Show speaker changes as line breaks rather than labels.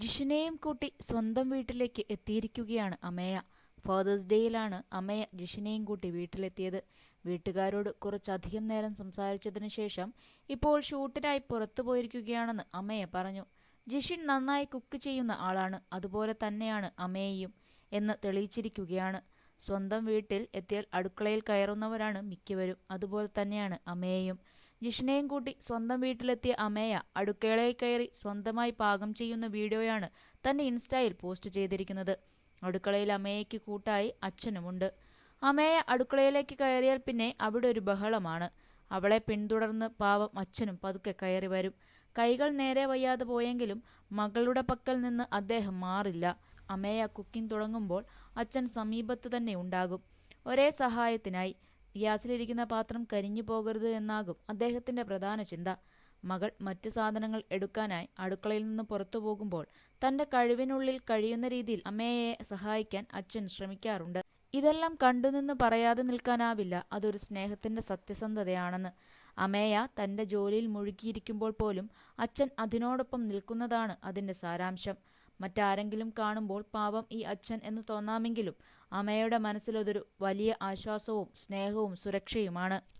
ജിഷിനെയും കൂട്ടി സ്വന്തം വീട്ടിലേക്ക് എത്തിയിരിക്കുകയാണ് അമേയ ഫാദേഴ്സ് ഡേയിലാണ് അമേയ ജിഷിനെയും കൂട്ടി വീട്ടിലെത്തിയത്. വീട്ടുകാരോട് കുറച്ചധികം നേരം സംസാരിച്ചതിനു ശേഷം ഇപ്പോൾ ഷൂട്ടിനായി പുറത്തു പോയിരിക്കുകയാണെന്ന് അമ്മയെ പറഞ്ഞു. ജിഷിൻ നന്നായി കുക്ക് ചെയ്യുന്ന ആളാണ്. അതുപോലെ തന്നെയാണ് അമേയും എന്ന് തെളിയിച്ചിരിക്കുകയാണ്. സ്വന്തം വീട്ടിൽ എത്തിയാൽ അടുക്കളയിൽ കയറുന്നവരാണ് മിക്കവരും. അതുപോലെ തന്നെയാണ് അമേയും ജിഷിനെയും കൂട്ടി സ്വന്തം വീട്ടിലെത്തിയ അമേയ അടുക്കളയിൽ കയറി സ്വന്തമായി പാകം ചെയ്യുന്ന വീഡിയോയാണ് തന്റെ ഇൻസ്റ്റയിൽ പോസ്റ്റ് ചെയ്തിരിക്കുന്നത്. അടുക്കളയിൽ അമേയയ്ക്ക് കൂട്ടായി അച്ഛനുമുണ്ട്. അമേയ അടുക്കളയിലേക്ക് കയറിയാൽ പിന്നെ അവിടെ ഒരു ബഹളമാണ്. അവളെ പിന്തുടർന്ന് പാവം അച്ഛനും പതുക്കെ കയറി വരും. കൈകൾ നേരെ വയ്യാതെ പോയെങ്കിലും മകളുടെ പക്കൽ നിന്ന് അദ്ദേഹം മാറില്ല. അമേയ കുക്കിംഗ് തുടങ്ങുമ്പോൾ അച്ഛൻ സമീപത്ത് തന്നെ ഉണ്ടാകും. ഒരേ സഹായത്തിനായി ഗ്യാസിലിരിക്കുന്ന പാത്രം കരിഞ്ഞു പോകരുത് എന്നാകും അദ്ദേഹത്തിന്റെ പ്രധാന ചിന്ത. മകൾ മറ്റു സാധനങ്ങൾ എടുക്കാനായി അടുക്കളയിൽ നിന്ന് പുറത്തു പോകുമ്പോൾ തന്റെ കഴിവിനുള്ളിൽ കഴിയുന്ന രീതിയിൽ അമ്മയെ സഹായിക്കാൻ അച്ഛൻ ശ്രമിക്കാറുണ്ട്. ഇതെല്ലാം കണ്ടുനിന്ന് പറയാതെ നിൽക്കാനാവില്ല അതൊരു സ്നേഹത്തിന്റെ സത്യസന്ധതയാണെന്ന്. അമേയ തന്റെ ജോലിയിൽ മുഴുകിയിരിക്കുമ്പോൾ പോലും അച്ഛൻ അതിനോടൊപ്പം നിൽക്കുന്നതാണ് അതിന്റെ സാരാംശം. മറ്റാരെങ്കിലും കാണുമ്പോൾ പാവം ഈ അച്ഛൻ എന്ന് തോന്നാമെങ്കിലും അമയുടെ മനസ്സിലതൊരു വലിയ ആശ്വാസവും സ്നേഹവും സുരക്ഷയുമാണ്.